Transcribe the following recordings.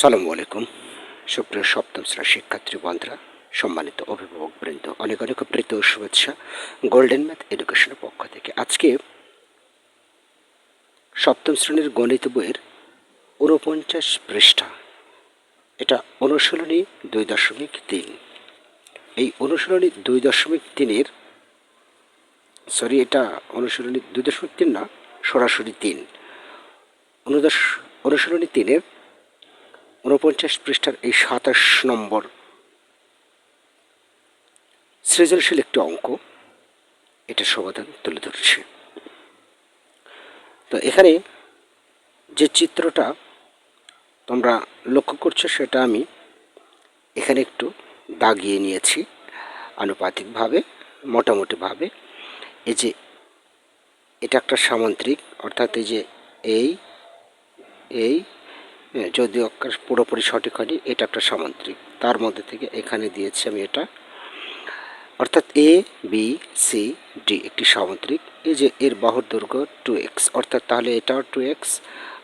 সালামু আলাইকুম। সুপ্রিয় সপ্তম শ্রেণির শিক্ষার্থী বন্ধুরা, সম্মানিত অভিভাবক বৃন্দ, অনেক অনেক প্রীত শুভেচ্ছা গোল্ডেন ম্যাথ এডুকেশনের পক্ষ থেকে। আজকে সপ্তম শ্রেণির গণিত বইয়ের ঊনপঞ্চাশ পৃষ্ঠা। এটা অনুশীলনী দুই দশমিক তিন। এই অনুশীলনী দুই দশমিক তিনের, সরি, এটা অনুশীলনী দুই দশমিক তিন না, সরাসরি তিন। অনুদশ অনুশীলনী তিনের ঊনপঞ্চাশ পৃষ্ঠার এই সাতাশ নম্বর। সৃজনশীল একটি অঙ্ক। এটা সমাধান তুলে ধরছে। তো এখানে যে চিত্রটা তোমরা লক্ষ্য করছ, সেটা আমি এখানে একটু দাগিয়ে নিয়েছি আনুপাতিকভাবে, মোটামুটিভাবে। এই যে এটা একটা সামান্তরিক, অর্থাৎ এই যে এই এই যদিও অক্ষর পুরোপুরি সঠিক হয়নি, এটা একটা সামান্তরিক তার মধ্যে থেকে এখানে দিয়েছি আমি এটা। অর্থাৎ এ বি সি ডি একটি সামান্তরিক এই যে এর বাহুর দৈর্ঘ্য টু এক্স অর্থাৎ তাহলে এটাও টু এক্স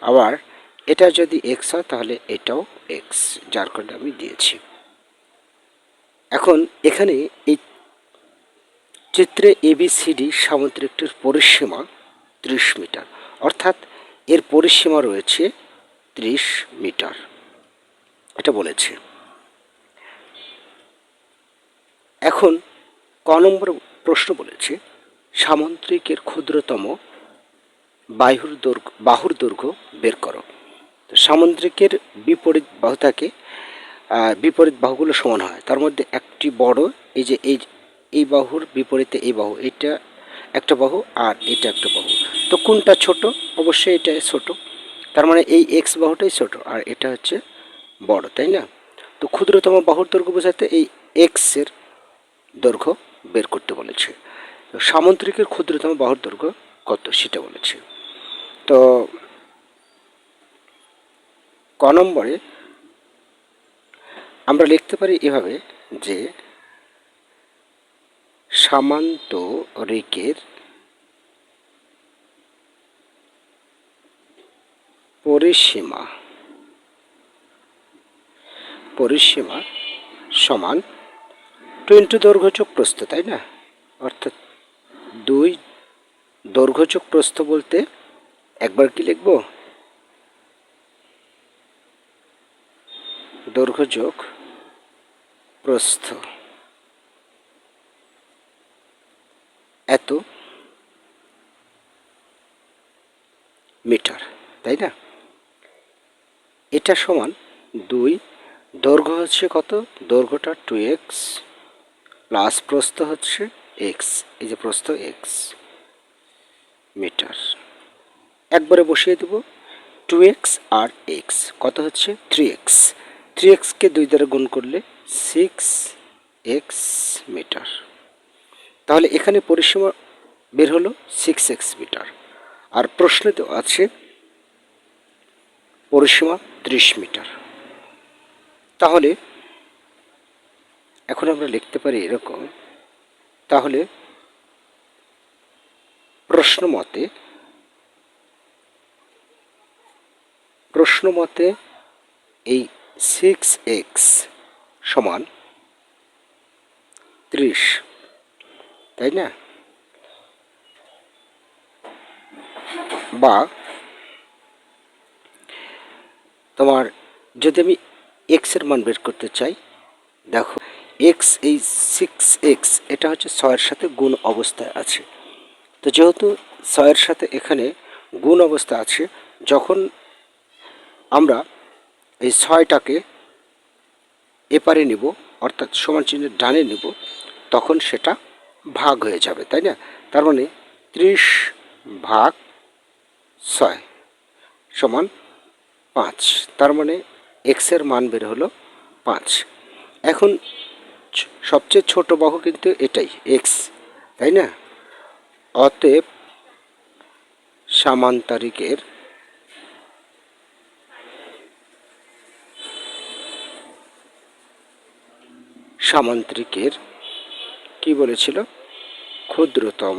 আবার এটা যদি এক্স হয়, তাহলে এটাও এক্স যার কারণে আমি দিয়েছি। এখন এখানে এই চিত্রে এবিসিডি সামুদ্রিকটির পরিসীমা ত্রিশ মিটার। অর্থাৎ এর পরিসীমা রয়েছে ত্রিশ মিটার। এটা বলেছে। এখন ক নম্বর প্রশ্ন বলেছে, সামন্ত্রিকের ক্ষুদ্রতম বাহুর দৈর্ঘ্য বাহুর দৈর্ঘ্য বের করো। তো সামন্ত্রিকের বিপরীত বাহু থাকে বিপরীত বাহুগুলো সমান হয়। তার মধ্যে একটি বড়, এই যে, এই এই বাহুর বিপরীতে এই বাহু, এটা একটা বাহু আর এটা একটা বাহু। তো কোনটা ছোট? অবশ্যই এটা ছোট। তার মানে এই এক্স বাহুটাই ছোট, আর এটা হচ্ছে বড়, তাই না? তো ক্ষুদ্রতম বাহুর দৈর্ঘ্য বোঝাতে এই এক্সের দৈর্ঘ্য বের করতে বলেছে। তো সামন্ত্রিকের ক্ষুদ্রতম বাহুর দৈর্ঘ্য কত সেটা বলেছে। তো ক নম্বরে আমরা লিখতে পারি এভাবে যে সামান্তরিকের পরিসীমা। পরিসীমা সমান টু ইন্টু দৈর্ঘ্যযোগ প্রস্থ, তাই না? অর্থাৎ দুই দৈর্ঘ্যযোগ প্রস্থ বলতে একবার কি লিখব? দৈর্ঘ্যযোগ প্রস্থ। এত মিটার, তাই না? এটা সমান দুই। দৈর্ঘ্য হচ্ছে কত? দৈর্ঘ্যটা টু এক্স প্লাস প্রস্থ হচ্ছে এক্স এই যে প্রস্থ এক্স মিটার একবারে বসিয়ে দেব। টু এক্স আর এক্স কত হচ্ছে? থ্রি এক্স থ্রি এক্সকে দুই দ্বারা গুণ করলে সিক্স এক্স মিটার তাহলে এখানে পরিসীমা বের হলো সিক্স এক্স মিটার আর প্রশ্নে তো আছে পরিসীমা ত্রিশ মিটার। তাহলে, এখন আমরা লিখতে পারি এরকম, তাহলে প্রশ্ন মতে প্রশ্ন মতে এই সিক্স এক্স সমান ত্রিশ, তাই না? বা তোমার, যদি আমি এক্সের মান বের করতে চাই, দেখো এক্স এই সিক্স এক্স এটা হচ্ছে ছয়ের সাথে গুণ অবস্থায় আছে। তো যেহেতু ছয়ের সাথে এখানে গুণ অবস্থা আছে, যখন আমরা এই ছয়টাকে এপারে নিব, অর্থাৎ সমান চিহ্নের ডানে নিব, তখন সেটা ভাগ হয়ে যাবে, তাই না? তার মানে ত্রিশ ভাগ ছয় সমান পাঁচ। তার মানে এক্সের মান বের হলো পাঁচ। এখন সবচেয়ে ছোট বাহু কিন্তু এটাই এক্স তাই না? অতএব সামান্তরিকের সামান্তরিকের কি বলেছিল? ক্ষুদ্রতম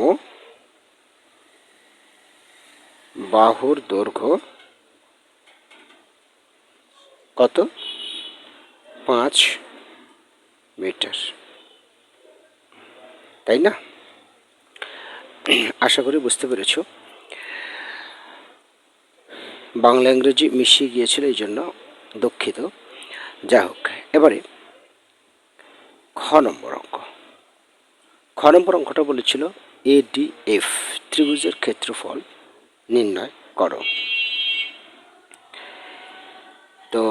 বাহুর দৈর্ঘ্য কত? পাঁচ মিটার। তাই না? আশা করি বুঝতে পেরেছ। বাংলা ইংরেজি মিশিয়ে গিয়েছিল এই জন্য দুঃখিত। যাই হোক, এবারে খ নম্বর অঙ্ক। খ নম্বর অঙ্কটা বলেছিল এডিএফ ত্রিভুজের ক্ষেত্রফল নির্ণয় করো। তো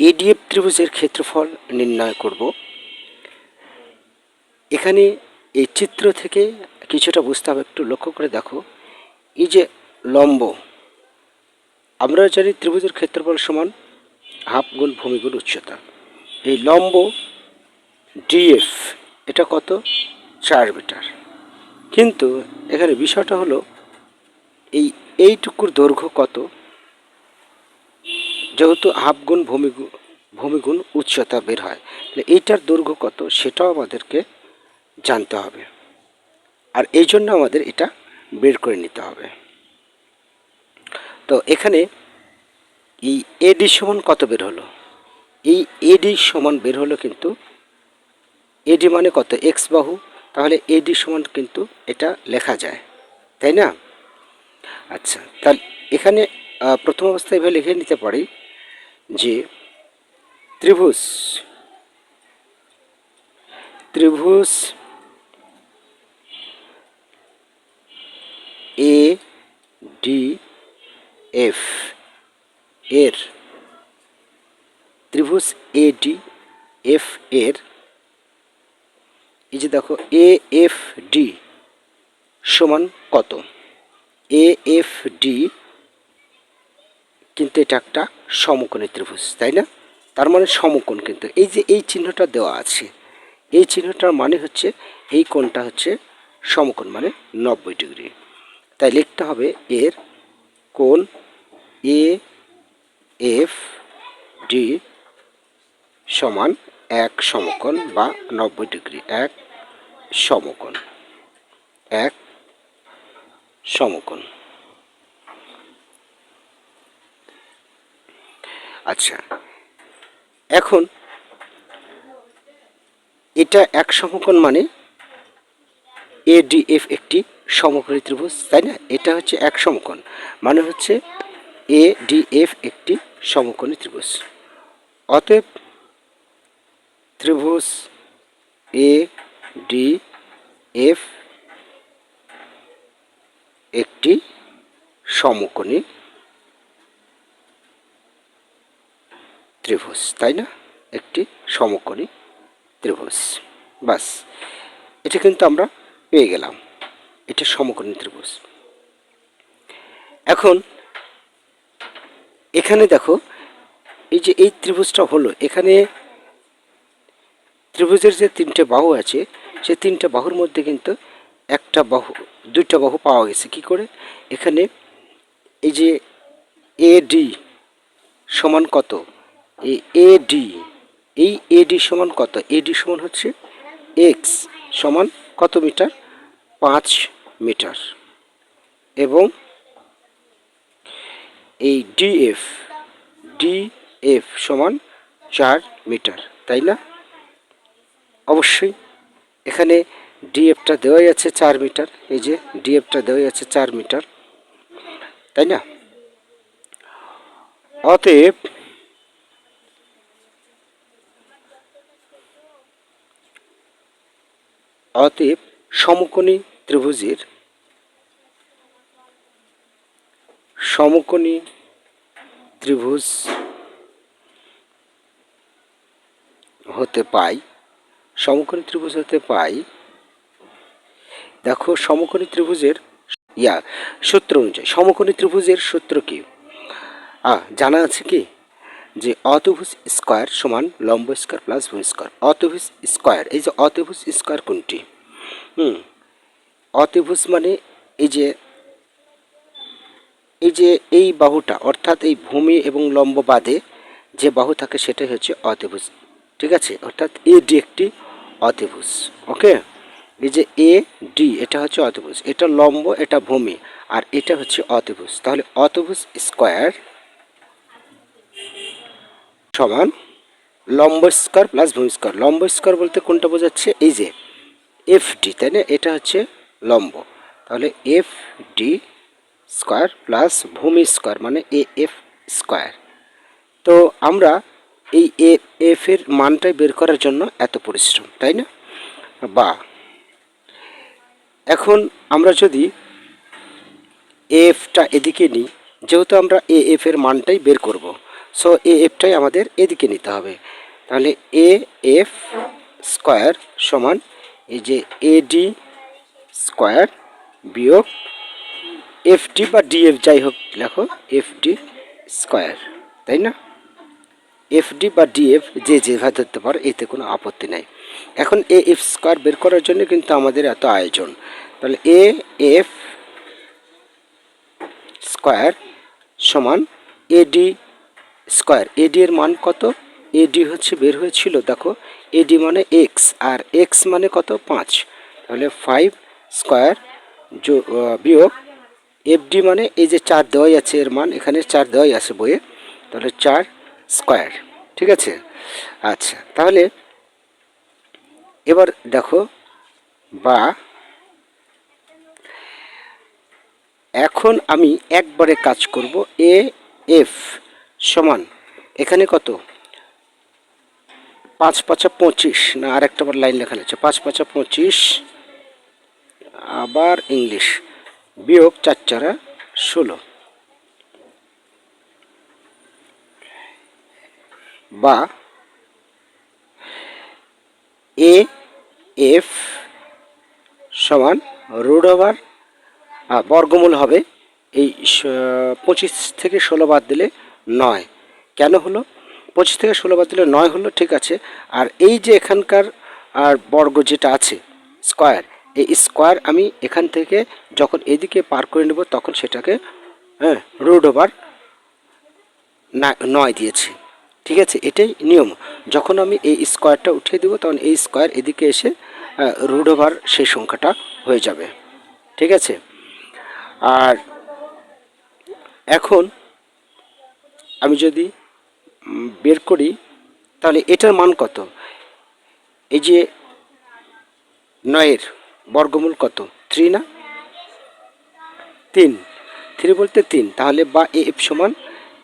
এডিএফ ত্রিভুজের ক্ষেত্রফল নির্ণয় করব। এখানে এই চিত্র থেকে কিছুটা বুঝতে হবে একটু লক্ষ্য করে দেখো। এই যে লম্ব, আমরা জানি ত্রিভুজের ক্ষেত্রফল সমান হাফ গুণ ভূমি গুণ উচ্চতা। এই লম্ব ডিএফ এটা কত? চার মিটার। কিন্তু এখানে বিষয়টা হলো, এই এইটুকুর দৈর্ঘ্য কত? যেহেতু হাফ গুণ ভূমি ভূমিগুণ উচ্চতা বের হয়, তাহলে এইটার দৈর্ঘ্য কত সেটাও আমাদেরকে জানতে হবে। আর এই জন্য আমাদের এটা বের করে নিতে হবে। তো এখানে এই এডি সমান কত বের হলো? এই এডি সমান বের হলো কিন্তু এডি মানে কত? এক্স বাহু। তাহলে এডি সমান কিন্তু এটা লেখা যায়, তাই না? আচ্ছা তাহলে এখানে প্রথম অবস্থায় এভাবে লিখে নিতে পারি। যে ত্রিভুজ। ত্রিভুজ। A, D, F. এর। ত্রিভুজ এ, ডি, এফ, এর। এই যে দেখো, এ, এফ, ডি সমান কত? এ, এফ, ডি কিন্তু এটা একটা সমকোণী ত্রিভুজ, তাই না? তার মানে সমকোণ কিন্তু। এই যে এই চিহ্নটা দেওয়া আছে, এই চিহ্নটার মানে হচ্ছে এই কোণটা হচ্ছে সমকোণ মানে নব্বই ডিগ্রি। তাই লিখতে হবে এর কোণ এ এফ ডি সমান এক সমকোণ বা নব্বই ডিগ্রি, এক সমকোণ এক সমকোণ। আচ্ছা। এখন এটা এক সমকোণ মানে এ এডিএফ একটি সমকোণী ত্রিভুজ, তাই না? এটা হচ্ছে এক সমকোণ। মানে হচ্ছে এ এডিএফ একটি সমকোণী ত্রিভুজ। অতএব ত্রিভুজ এ ডি এফ একটি সমকোণী ত্রিভুজ, তাই না? একটি সমকোণী ত্রিভুজ। বাস, এটা কিন্তু আমরা পেয়ে গেলাম। এটা সমকোণী ত্রিভুজ। এখন এখানে দেখো, এই যে এই ত্রিভুজটা হলো, এখানে ত্রিভুজের যে তিনটে বাহু আছে, সে তিনটে বাহুর মধ্যে কিন্তু একটা বাহু, দুইটা বাহু পাওয়া গেছে। কি করে? এখানে এই যে এডি সমান কত? এই এডি এই এডি সমান কত? এডি সমান হচ্ছে এক্স সমান কত মিটার? পাঁচ মিটার। এবং এই ডিএফ ডিএফ সমান চার মিটার, তাই না? অবশ্যই। এখানে ডিএফটা দেওয়াই আছে চার মিটার, এই যে ডিএফটা দেওয়াই আছে চার মিটার, তাই না? অতএব অতএব সমকোণী ত্রিভুজের সমকোণী ত্রিভুজ হতে পাই, সমকোণী ত্রিভুজ হতে পাই। দেখো, সমকোণী ত্রিভুজের ইয়া, সূত্র অনুযায়ী, সমকোণী ত্রিভুজের সূত্র কি? জানা আছে কি? যে অতভুজ স্কোয়ার সমান লম্ব স্কোয়ার প্লাস ভূমি স্কোয়ার। অতভুজ স্কোয়ার, এই যে অতভুজ স্কোয়ার কোনটি? হুম, অতিভুজ মানে এই যে এই যে এই বাহুটা, অর্থাৎ এই ভূমি এবং লম্ব বাদে যে বাহু থাকে সেটাই হচ্ছে অতিভুজ। ঠিক আছে? অর্থাৎ এ ডি একটি অতিভুজ। ওকে? এই যে এ ডি, এটা হচ্ছে অতিভুজ। এটা লম্ব, এটা ভূমি, আর এটা হচ্ছে অতিভুজ। তাহলে অতিভুজ স্কোয়ার সমান লম্ব স্কোয়ার প্লাস ভূমি স্কোয়ার। লম্ব স্কোয়ার বলতে কোনটা বোঝাচ্ছে? এই যে এফ ডি তাই না? এটা হচ্ছে লম্ব। তাহলে এফ ডি স্কোয়ার প্লাস ভূমি স্কোয়ার মানে এ এফ স্কোয়ার। তো আমরা এই এ এফ এর মানটাই বের করার জন্য এত পরিশ্রম, তাই না? বা এখন আমরা যদি এফটা এদিকে নিই, যেহেতু আমরা এ এফ এর মানটাই বের করব সো এ এফটাই আমাদের এদিকে নিতে হবে। তাহলে এ এফ স্কোয়ার সমান এই যে এডি স্কোয়ার বিয়োগ এফডি বা ডিএফ যাই হোক, লেখো এফডি স্কোয়ার তাই না? এফডি বা ডিএফ যে যেভাবে ধরতে পারো, এতে কোনো আপত্তি নাই। এখন এ এফ স্কোয়ার বের করার জন্য কিন্তু আমাদের এত আয়োজন। তাহলে এ এফ স্কোয়ার সমান এডি স্কোয়ার। এডি এর মান কত? এডি হচ্ছে বের হয়েছিল, দেখো এডি মানে এক্স আর এক্স মানে কত? পাঁচ। তাহলে ফাইভ স্কোয়ার বিয়োগ এফডি মানে এই যে চার দেওয়াই আছে এর মান, এখানে চার দেওয়াই আছে বইয়ে, তাহলে চার স্কোয়ার ঠিক আছে? আচ্ছা তাহলে এবার দেখো, বা এখন আমি একবারে কাজ করব, এ, এফ সমান। এখানে কত? পাঁচ পাঁচা পঁচিশ। না আর একটা বার লাইন লেখা আছে পাঁচ পাঁচা পঁচিশ, আবার ইংলিশ। বিয়োগ চার চারা ষোলো। বা এ, এফ সমান রুট ওভার বর্গমূল হবে এই পঁচিশ থেকে ষোলো বাদ দিলে নয়। কেন হলো? পঁচিশ থেকে ষোলো বাদ দিলে নয় হলো, ঠিক আছে। আর এই যে এখানকার, আর বর্গ যেটা আছে, স্কোয়ার, এই স্কোয়ার আমি এখান থেকে যখন এদিকে পার করে নেব, তখন সেটাকে হ্যাঁ রুট ওভার না, নয় দিয়েছি। ঠিক আছে? এটাই নিয়ম। যখন আমি এই স্কোয়ারটা উঠিয়ে দেবো, তখন এই স্কোয়ার এদিকে এসে রুট ওভার সেই সংখ্যাটা হয়ে যাবে। ঠিক আছে? আর এখন আমি যদি বের করি, তাহলে এটার মান কত? এই যে নয়ের বর্গমূল কত? থ্রি না? তিন। থ্রি বলতে তিন। তাহলে বা এফ সমান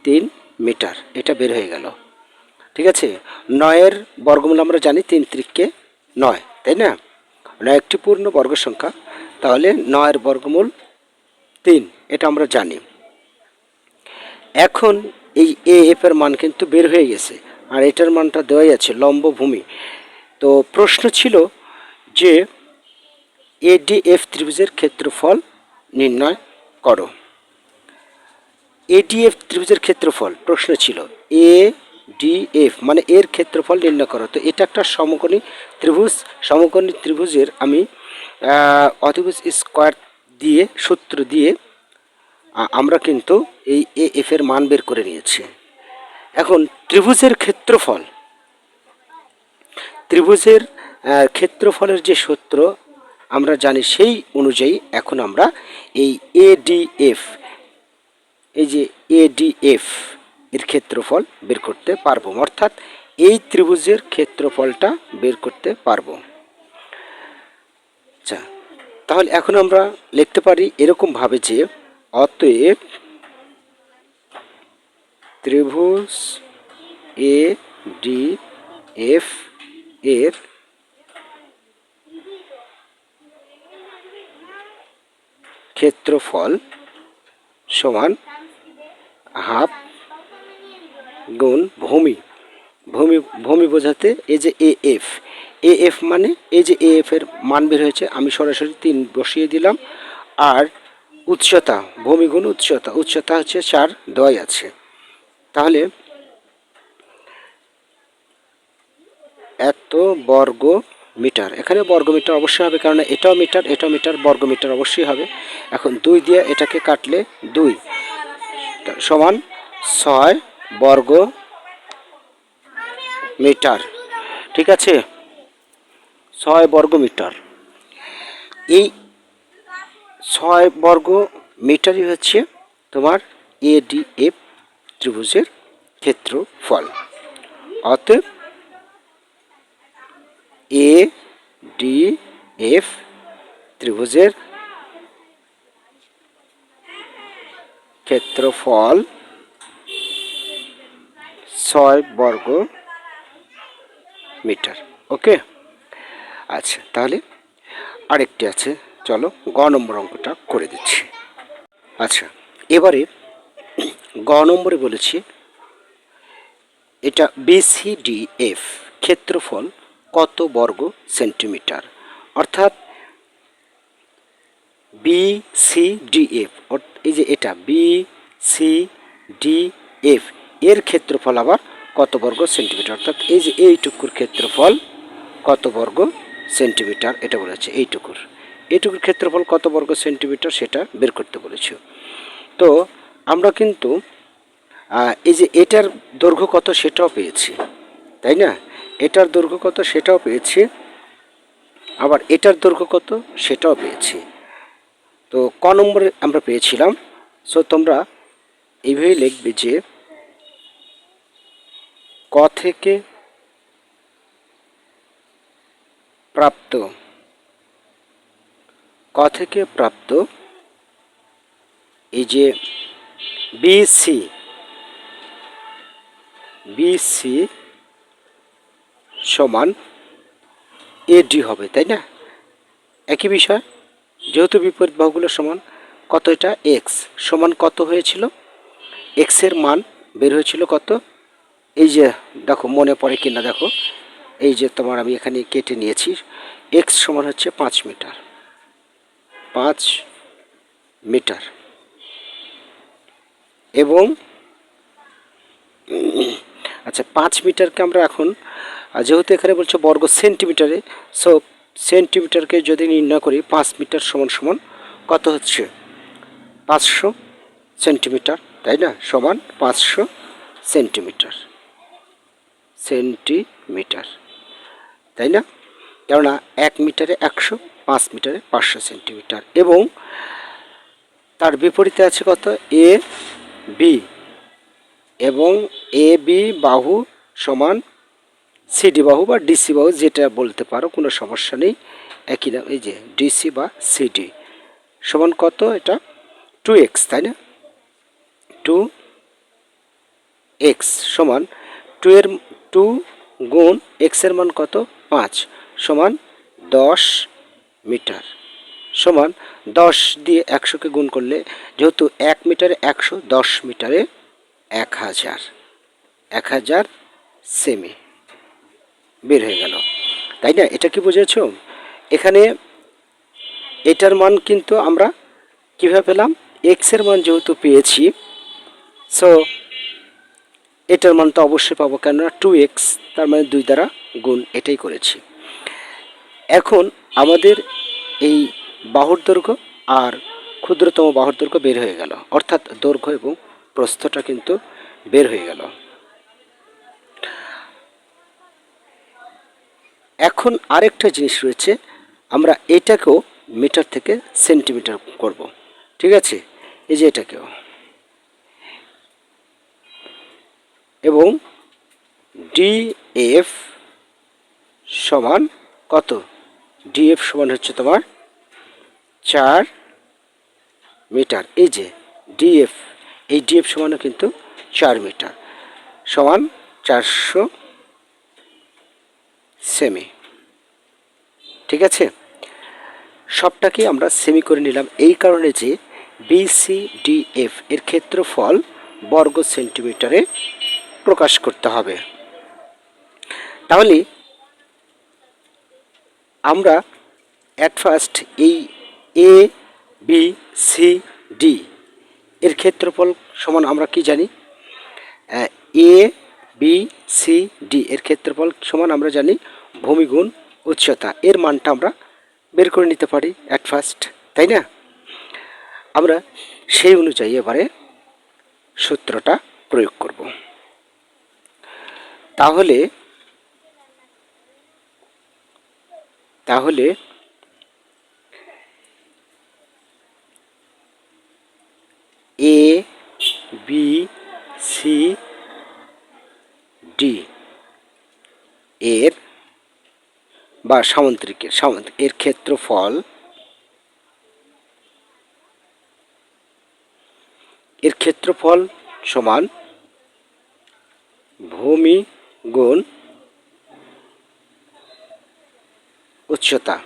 তিন মিটার। এটা বের হয়ে গেল। ঠিক আছে? নয়ের বর্গমূল আমরা জানি তিন ত্রিককে নয়, তাই না? নয় একটি পূর্ণ বর্গ সংখ্যা। তাহলে নয়ের বর্গমূল তিন। এটা আমরা জানি। এখন এই এ এফ এর মান কিন্তু বের হয়ে গেছে। আর এটার মানটা দেওয়াই আছে লম্ব ভূমি তো প্রশ্ন ছিল যে এডিএফ ত্রিভুজের ক্ষেত্রফল নির্ণয় করো। এডিএফ ত্রিভুজের ক্ষেত্রফল, প্রশ্ন ছিল এ ডিএফ মানে এর ক্ষেত্রফল নির্ণয় করো। তো এটা একটা সমকোণী ত্রিভুজ, সমকোণী ত্রিভুজের আমি অতিভুজ স্কোয়ার দিয়ে, সূত্র দিয়ে আমরা কিন্তু এই এ এফ এর মান বের করে নিয়েছি। এখন ত্রিভুজের ক্ষেত্রফল। ত্রিভুজের ক্ষেত্রফলের যে সূত্র, আমরা জানি সেই অনুযায়ী এখন আমরা এই এডিএফ এই যে এডিএফ এর ক্ষেত্রফল বের করতে পারব। অর্থাৎ এই ত্রিভুজের ক্ষেত্রফলটা বের করতে পারব। আচ্ছা তাহলে এখন আমরা লিখতে পারি এরকম ভাবে যে অতএব ত্রিভুজ এ, ডি, এফ এর ক্ষেত্রফল সমান হাফ গুণ ভূমি। ভূমি ভূমি বোঝাতে এই যে এ এফ এ এফ মানে এই যে এ এফ এর মান বের হয়েছে, আমি সরাসরি তিন বসিয়ে দিলাম। আর উচ্চতা, ভূমিগুণ উচ্চতা উচ্চতা হচ্ছে চার, দয় আছে। তাহলে এত বর্গ মিটার এখানে বর্গ মিটার অবশ্যই হবে কারণ এটাও মিটার এটাও মিটার বর্গ মিটার অবশ্যই হবে। এখন দুই দিয়ে এটাকে কাটলে দুই। সমান ছয় বর্গ মিটার ঠিক আছে? ছয় বর্গ মিটার এই ছয় বর্গ মিটারই হচ্ছে তোমার এডিএফ ত্রিভুজের ক্ষেত্রফল। অতএব এ ডি এফ ত্রিভুজের ক্ষেত্রফল ছয় বর্গ মিটার। ওকে? আচ্ছা তাহলে আরেকটি আছে। চলো গ নম্বর অঙ্কটা করে দিচ্ছি। আচ্ছা এবারে গ নম্বরে বলেছি, এটা বিসিডিএফ ক্ষেত্রফল কত বর্গ সেন্টিমিটার? অর্থাৎ বি সি ডি এফ এই যে এটা বি সি ডি এফ এর ক্ষেত্রফল আবার কত বর্গ সেন্টিমিটার? অর্থাৎ এই যে এইটুকুর ক্ষেত্রফল কত বর্গ সেন্টিমিটার? এটা বলেছে এইটুকুর। এইটুকুর ক্ষেত্রফল কত বর্গ সেন্টিমিটার সেটা বের করতে বলেছে। তো আমরা কিন্তু এই যে এটার দৈর্ঘ্য কত সেটাও পেয়েছি, তাই না? এটার দৈর্ঘ্য কত সেটাও পেয়েছি, আবার এটার দৈর্ঘ্য কত সেটাও পেয়েছি। তো ক নম্বরে আমরা পেয়েছিলাম, সো তোমরা এইভাবেই লিখবে যে ক থেকে প্রাপ্ত ক থেকে প্রাপ্ত এই যে বিসি বিসি সমান এডি হবে, তাই না? একই বিষয়, যেহেতু বিপরীত বাহুগুলো সমান কত এটা? এক্স সমান কত হয়েছিল? এক্সের মান বের হয়েছিল কত? এই যে দেখো, মনে পড়ে কিনা দেখো। এই যে তোমার আমি এখানে কেটে নিয়েছি। এক্স সমান হচ্ছে পাঁচ মিটার। পাঁচ মিটার এবং আচ্ছা পাঁচ মিটারকে আমরা এখন যেহেতু এখানে বলছে বর্গ সেন্টিমিটারে সো সেন্টিমিটারকে যদি নির্ণয় করি, পাঁচ মিটার সমান সমান কত হচ্ছে? পাঁচশো সেন্টিমিটার, তাই না? সমান পাঁচশো সেন্টিমিটার। সেন্টিমিটার, তাই না? কেননা এক মিটারে একশো পাঁচ মিটারে পাঁচশো সেন্টিমিটার এবং তার বিপরীতে আছে কত? এ, বি এবং এ, বি বাহু সমান সিডি বাহু বা ডিসি বাহু, যেটা বলতে পারো, কোনো সমস্যা নেই। একই নাম এই যে ডিসি বা সিডি সমান কত এটা? টু এক্স, তাই না? টু এক্স সমান টু এর, টু গুণ এক্সের মান কত? পাঁচ সমান দশ মিটার সমান দশ দিয়ে একশোকে গুণ করলে যেহেতু এক মিটারে একশো, দশ মিটারে এক হাজার। এক হাজার সেমি বের হয়ে গেল। তাই না? এটা কি বুঝেছ? এখানে এটার মান কিন্তু আমরা কীভাবে পেলাম? এক্সের মান যেহেতু পেয়েছি সো এটার মান তো অবশ্যই পাবো, কেননা টু এক্স তার মানে দুই দ্বারা গুণ এটাই করেছি। এখন আমাদের এই বাহুর দৈর্ঘ্য আর ক্ষুদ্রতম বাহুর দৈর্ঘ্য বের হয়ে গেল। অর্থাৎ দৈর্ঘ্য এবং প্রস্থটা কিন্তু বের হয়ে গেল। এখন আরেকটা জিনিস রয়েছে, আমরা এটাকেও মিটার থেকে সেন্টিমিটার করব। ঠিক আছে? এই যে এটাকেও। এবং ডিএফ সমান কত? ডিএফ সমান হচ্ছে তোমার চার মিটার। এই যে ডিএফ, এই ডিএফ সমানও কিন্তু চার মিটার সমান চারশো সেমি। ঠিক আছে? সবটাকে আমরা সেমি করে নিলাম। এই কারণে যে বিসিডিএফ এর ক্ষেত্রফল বর্গ সেন্টিমিটারে প্রকাশ করতে হবে। তাহলে আমরা অ্যাট ফার্স্ট এই এ বি সি ডি এর ক্ষেত্রফল সমান আমরা কি জানি? এ বি সি ডি এর ক্ষেত্রফল সমান আমরা জানি ভূমিগুণ উচ্চতা। এর মানটা আমরা বের করে নিতে পারি অ্যাট ফার্স্ট তাই না? আমরা সেই অনুযায়ী এবারে সূত্রটা প্রয়োগ করব। তাহলে তাহলে এ বি সি ডি এর বা সামুদ্রিকের সামুদ্রিক এর ক্ষেত্রফল এর ক্ষেত্রফল সমান ভূমি গুণ উচ্চতা।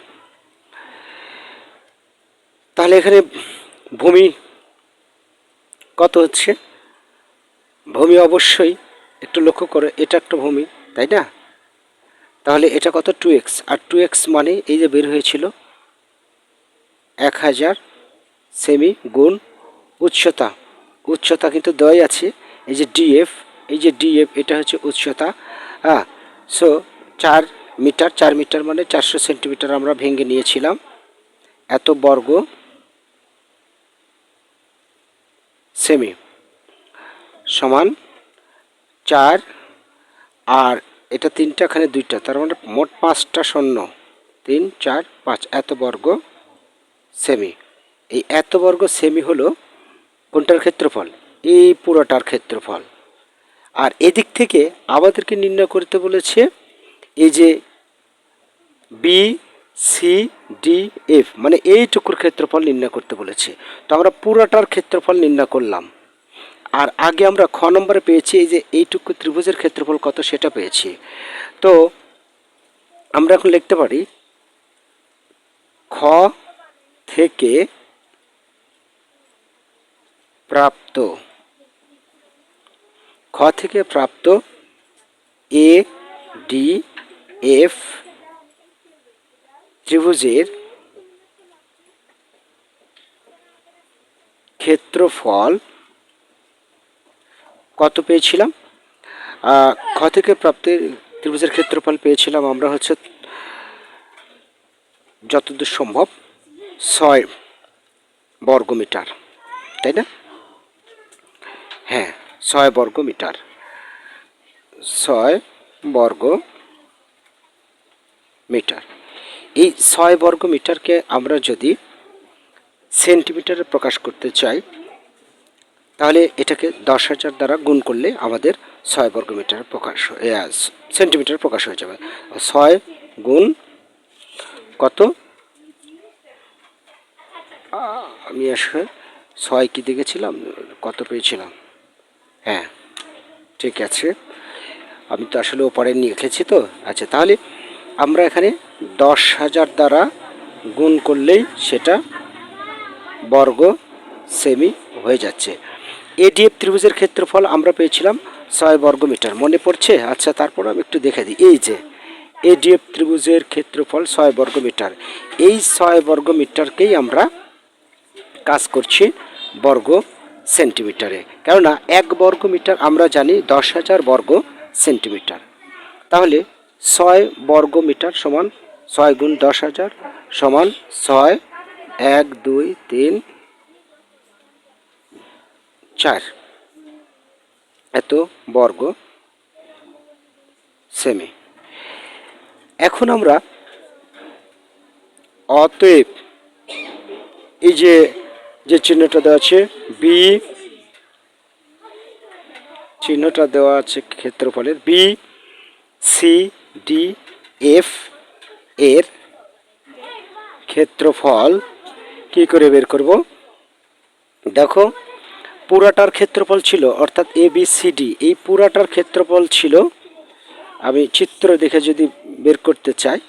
তাহলে এখানে ভূমি কত হচ্ছে? ভূমি অবশ্যই একটু লক্ষ্য করে, এটা একটা ভূমি, তাই না? তাহলে এটা কত? টু এক্স আর টু এক্স মানে এই যে বের হয়েছিল এক হাজার সেমি গুণ উচ্চতা। উচ্চতা কিন্তু দেওয়াই আছে, এই যে ডিএফ এই যে ডিএফ এটা হচ্ছে উচ্চতা। হ্যাঁ সো চার মিটার, চার মিটার মানে চারশো সেন্টিমিটার আমরা ভেঙে নিয়েছিলাম। এত বর্গ সেমি সমান চার, আর এটা তিনটা এখানে দুইটা, তার মানে মোট পাঁচটা শূন্য। তিন, চার, পাঁচ, এত বর্গ সেমি। এই এত বর্গ সেমি হলো কোনটার ক্ষেত্রফল? এই পুরোটার ক্ষেত্রফল। আর এদিক থেকে আমাদেরকে নির্ণয় করতে বলেছে, এই যে বি সি ডি এফ মানে এইটুকুর ক্ষেত্রফল নির্ণয় করতে বলেছে। তো আমরা পুরোটার ক্ষেত্রফল নির্ণয় করলাম। আর আগে আমরা খ নম্বরে পেয়েছি, এই যে এইটুকু ত্রিভুজের ক্ষেত্রফল কত সেটা পেয়েছি। তো আমরা এখন লিখতে পারি, খ থেকে প্রাপ্ত, খ থেকে প্রাপ্ত এ ডি এফ ত্রিভুজের ক্ষেত্রফল কত পেয়েছিলাম? খ থেকে প্রাপ্তির ত্রিভুজের ক্ষেত্রফল পেয়েছিলাম আমরা হচ্ছে যতদূর সম্ভব ছয় বর্গ মিটার তাই না? হ্যাঁ ছয় বর্গ মিটার ছয় বর্গ মিটার এই ছয় বর্গ মিটারকে আমরা যদি সেন্টিমিটারে প্রকাশ করতে চাই, তাহলে এটাকে দশ হাজার দ্বারা গুণ করলে আমাদের ছয় বর্গ মিটার প্রকাশ সেন্টিমিটার প্রকাশ হয়ে যাবে। ছয় গুণ কত? আমি আসলে ছয় কি দেখেছিলাম? কত পেয়েছিলাম? হ্যাঁ ঠিক আছে। আমি তো আসলে ওপরে নিয়ে লিখেছি তো। আচ্ছা তাহলে আমরা এখানে দশ হাজার দ্বারা গুণ করলেই সেটা বর্গ সেমি হয়ে যাচ্ছে। এডিএফ ত্রিভুজের ক্ষেত্রফল আমরা পেয়েছিলাম ছয় বর্গ মিটার মনে পড়ছে? আচ্ছা তারপর আমি একটু দেখে দিই। এই যে এডিএফ ত্রিভুজের ক্ষেত্রফল ছয় বর্গ মিটার এই ছয় বর্গ মিটারকেই আমরা কাজ করছি বর্গ সেন্টিমিটারে। কেননা, এক বর্গ মিটার আমরা জানি দশ হাজার বর্গ সেন্টিমিটার। তাহলে ছয় বর্গ মিটার সমান ছয় গুণ দশ হাজার সমান ছয়, এক, দুই, তিন, চার। এত বর্গ সেমি। এখন আমরা অতএব এই যে যে চিহ্নটা দেওয়া আছে বি চিহ্নটা দেওয়া আছে ক্ষেত্রফলের বি সি ডি এফ এর ক্ষেত্রফল কি করে বের করব? দেখো, পুরাটার ক্ষেত্রফল ছিল, অর্থাৎ এ বি সি ডি এই পুরাটার ক্ষেত্রফল ছিল, আমি চিত্র দেখে যদি বের করতে চাই,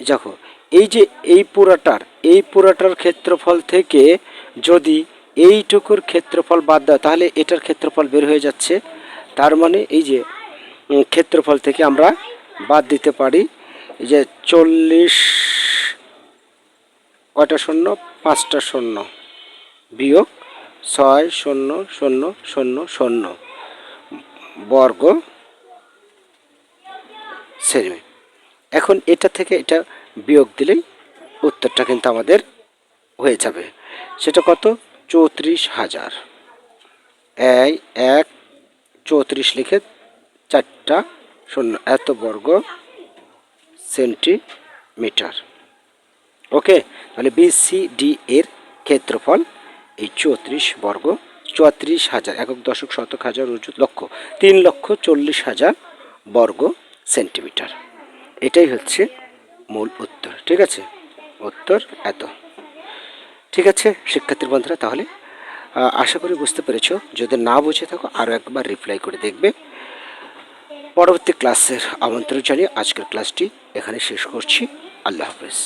দেখো, এই যে এই পুরাটার এই পুরাটার ক্ষেত্রফল থেকে যদি এইটুকুর ক্ষেত্রফল বাদ দেয় তাহলে এটার ক্ষেত্রফল বের হয়ে যাচ্ছে। তার মানে এই যে ক্ষেত্রফল থেকে আমরা বাদ দিতে পারি। যে চল্লিশ, কয়টা শূন্য? পাঁচটা শূন্য। বিয়োগ ছয় শূন্য শূন্য শূন্য শূন্য। বর্গ। সেমি। এখন এটা থেকে এটা বিয়োগ দিলেই উত্তরটা কিন্তু আমাদের হয়ে যাবে। সেটা কত? চৌত্রিশ হাজার। এই এক, চৌত্রিশ লিখে চারটা শূন্য, এত বর্গ সেন্টিমিটার। ওকে তাহলে বিসিডি এর ক্ষেত্রফল এই চৌত্রিশ বর্গ চুয়াত্রিশ হাজার, একক দশক শতক হাজার লক্ষ, তিন লক্ষ চল্লিশ হাজার বর্গ সেন্টিমিটার। এটাই হচ্ছে মূল উত্তর, ঠিক আছে? উত্তর এত। ঠিক আছে, শিক্ষার্থীর বন্ধুরা, তাহলে আশা করি বুঝতে পেরেছ। যদি না বুঝে থাকো আরও একবার রিপ্লাই করে দেখবে। পরবর্তী ক্লাসের আমন্ত্রণ জানিয়ে আজকের ক্লাসটি এখানে শেষ করছি। আল্লাহ হাফেজ।